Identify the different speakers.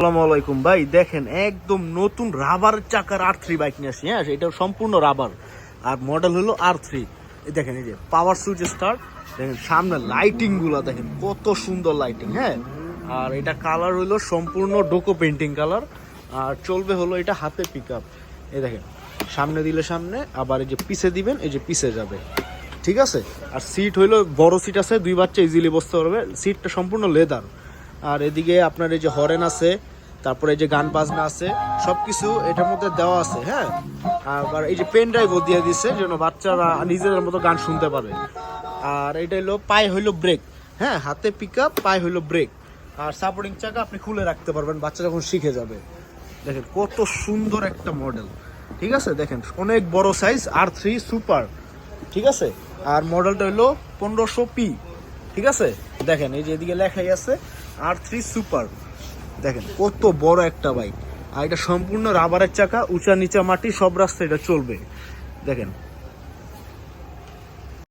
Speaker 1: আসসালামু আলাইকুম। ভাই, দেখেন, একদম নতুন রাবার চাকার আর থ্রি বাইক নিয়ে আসি হ্যাঁ? এটা সম্পূর্ণ রাবার আর মডেল হলো আর থ্রি দেখেন, এই যে পাওয়ার সুইচ স্টার্ট দেখেন, সামনে লাইটিংগুলা, দেখেন, কত সুন্দর লাইটিং হ্যাঁ? আর এটা কালার হলো সম্পূর্ণ ডোকো পেন্টিং কালার আর চলবে হলো এটা হাতে পিক আপ এই দেখেন, সামনে দিলে সামনে, আবার এই যে পিছে দিবেন, এই যে পিছে যাবে। ঠিক আছে? আর সিট হইল, বড় সিট আছে, দুই বাচ্চা ইজিলি বসতে পারবে। সিটটা সম্পূর্ণ লেদার আর এদিকে আপনার এই যে হরেন আছে তারপরে এই যে গান বাজনা আছে, সবকিছু এটার মধ্যে দেওয়া আছে হ্যাঁ? আবার এই যে পেন ড্রাইভও দিয়ে দিচ্ছে যেন বাচ্চারা নিজেদের মতো গান শুনতে পারে। আর এটা হলো পায়ে হইল ব্রেক হ্যাঁ? হাতে পিক আপ পায়ে হইল ব্রেক আর সাপোর্টিং চাকা আপনি খুলে রাখতে পারবেন, বাচ্চা যখন শিখে যাবে। দেখেন, কত সুন্দর একটা মডেল ঠিক আছে? দেখেন, অনেক বড় সাইজ আর থ্রি সুপার ঠিক আছে? আর মডেলটা হলো পনেরোশো পি ঠিক আছে? দেখেন, এই যে এদিকে লেখাই আছে আর থ্রি সুপার দেখেন, কত বড় একটা বাইক আর এটা সম্পূর্ণ রাবারের চাকা উঁচা নিচা মাটি, সব রাস্তায় এটা চলবে। দেখেন